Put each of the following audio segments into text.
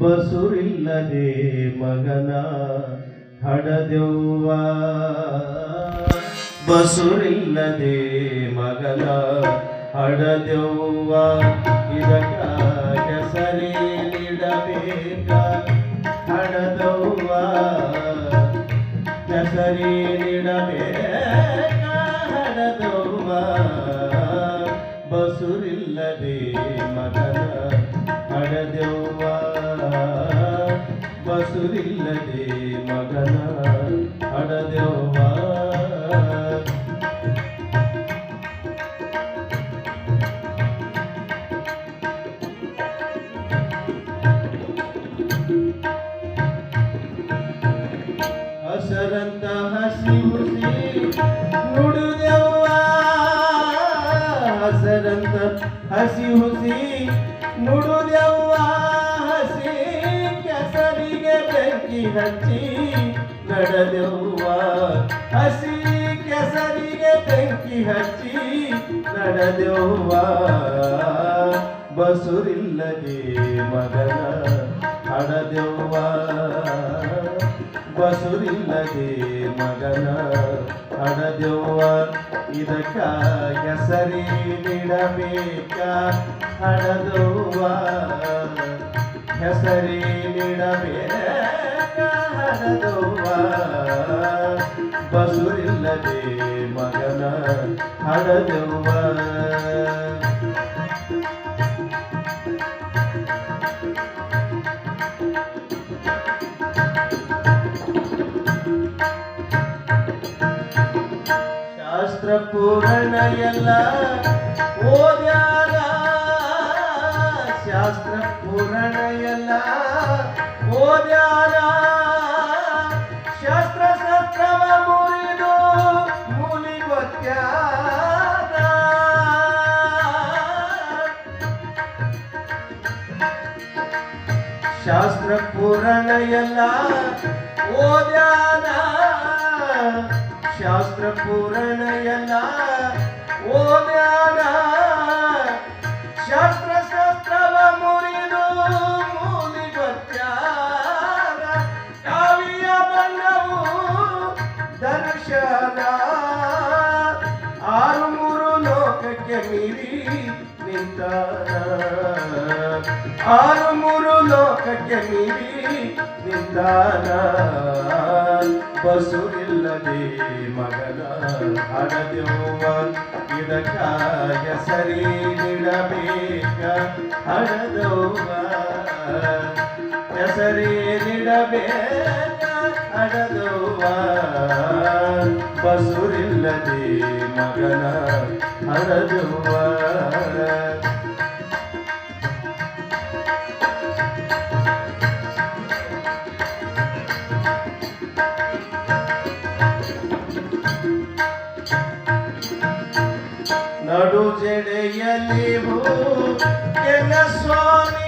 ಬಸುರಿಲ್ಲದೆ ಮಗನ ಹಡದೆವ್ವ ಬಸುರಿಲ್ಲದೆ ಮಗನ ಹಡದೆವ್ವ ಇದಕ್ಕ ಹೆಸರೇ ನೀಡಬೇಕ? ಹಡದವ್ವ ಹೆಸರೇ ಬಸುರಿಲ್ಲದೆ ಮಗನ ಅಡದೆವ್ವ ಹಸರಂತ ಹಸಿ ಹುಸಿ ನುಡುದೆವ್ವ. ಹಸರಂತ ಹಸಿ ಹುಸಿ ಬೆಂಕಿ ಹಚ್ಚಿ ನಡೆದೆವ್ವ. ಹಸಿ ಕೆಸರಿಗೆ ಬೆಂಕಿ ಹಚ್ಚಿ ನಡೆದೆವ್ವ. ಬಸುರಿಲ್ಲದೆ ಮಗನ ಹಡದೆವ್ವ ಬಸುರಿಲ್ಲದೆ ಮಗನ ಹಡದೆವ್ವ ಇದಕ್ಕ ಹೆಸರಿ ನೀಡಬೇಕ ಹಡದವ್ವ ಹೆಸರಿ ನೀಡಬೇಕ ಹಡದವ್ವ ಬಸುರಿಲ್ಲದೆ ಮಗನ ಹಡದುವ ಶಾಸ್ತ್ರ ಪೂರಣ ಎಲ್ಲ ಓದ್ಯಾರ ಶಾಸ್ತ್ರ ಪುರಾಣ ಎಲ್ಲ ಓದ್ಯಾನ? ಶಾಸ್ತ್ರ ಪುರಾಣ ಎಲ್ಲ ಓದ್ಯಾನ? ಲೋಕಕ್ಕೆ ಮೀರಿ ನಿಂತಾನ. ಆರು ಮೂರು ಲೋಕಕ್ಕೆ ಮೀರಿ ನಿಂತಾನ. ಬಸುರಿಲ್ಲದೆ ಮಗನ ಹಡದೆವ್ವ ಇದಕ್ಕ ಸರಿ ನೀಡಬೇಕ ಹಡದವ್ವ ಹೆಸರೇ ನೀಡಬೇಕ. ಹಡದವ್ವ ಬಸುರಿಲ್ಲದೆ ಮಗನ ಹಡದವ್ವ ನಡು ಜಡೆಯಲ್ಲಿ ಕೆಲ ಸ್ವಾಮಿ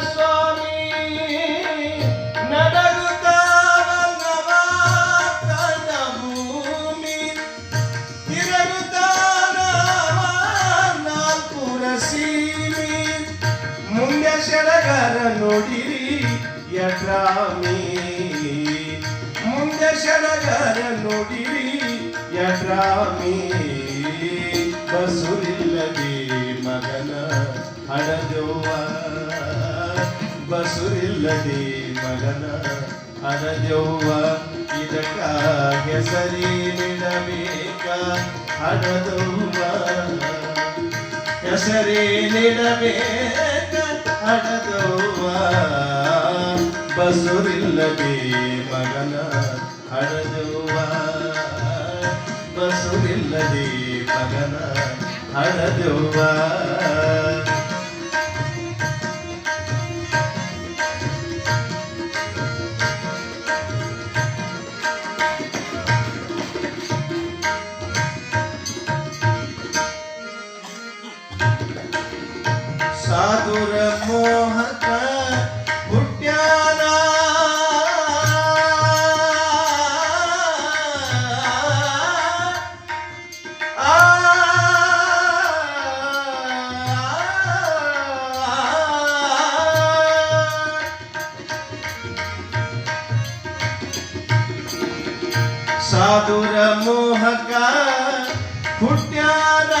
ಯಡ್ರಾಮಿ ಮುಂದೆ ಶರಗರ ನೋಡಿರಿ ಯಡ್ರಾಮಿ ಬಸುರಿಲ್ಲದೆ ಮಗನ ಹಡದವ್ವ ಬಸುರಿಲ್ಲದೆ ಮಗನ ಹಡದವ್ವ ಇದಕ್ಕ ಹೆಸರಿ ನೀಡಬೇಕ ಹಡದವ್ವ ಹೆಸರೇ ನೀಡಬೇಕ ಹಡದವ್ವ ಬಸುರಿಲ್ಲದೆ ಮಗನ ಹಡದುವ ಬಸುರಿಲ್ಲದೆ ಮಗನ ಹಡದುವ ಸಾಧುರ ಮೋಹಕ ಸಾಧುರ ಮೋಹಕ ಹುಟ್ಟ್ಯಾನ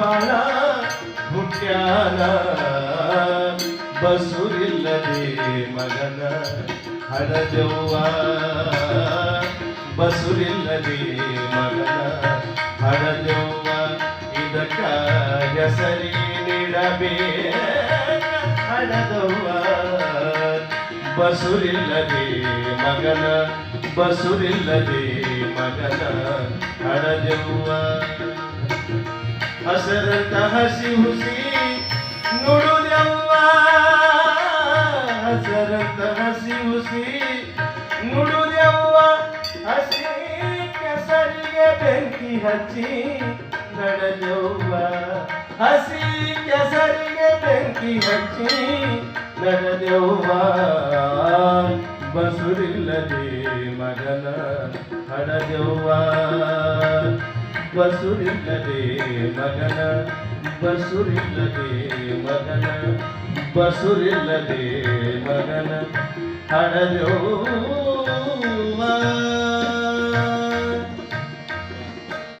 ಮಡಿವಾಳ ಹುಟ್ಟ್ಯಾನ ಬಸುರಿಲ್ಲದೆ ಮಗನ ಹಣದವ್ವ ಬಸುರಿಲ್ಲದೆ ಮಗನ ಹಣದವ್ವ ಇದಕ್ಕ ಹೆಸರಿ ನೀಡಬೇ ಹಣದವ್ವ ಬಸುರಿಲ್ಲದೆ ಮಗನ ಬಸುರಿಲ್ಲದೆ ಮಗನ ಹಡದೆವ್ವ ಹಸರಂತ ಹಸಿ ಹುಸಿ ನುಡುದೆವ್ವ ಹಸರಂತ ಹಸಿ ಹುಸಿ ನುಡುದೆವ್ವ ಹಸಿ ಕೆಸರಿಗೆ ಬೆಂಕಿ ಹಚ್ಚಿ ನಡೆದೆವ್ವ ಹಸಿ ಕೆಸರಿಗೆ ಬೆಂಕಿ ಹಚ್ಚಿ ನಡೆದೆವ್ವ ಬಸುರಿಲ್ಲದೆ ಮಗನ ಹಡದೆವ್ವ ಬಸುರಿಲ್ಲದೆ ಮಗನ ಬಸುರಿಲ್ಲದೆ ಮಗನ ಬಸುರಿಲ್ಲದೆ ಮಗನ ಹಡದೆವ್ವ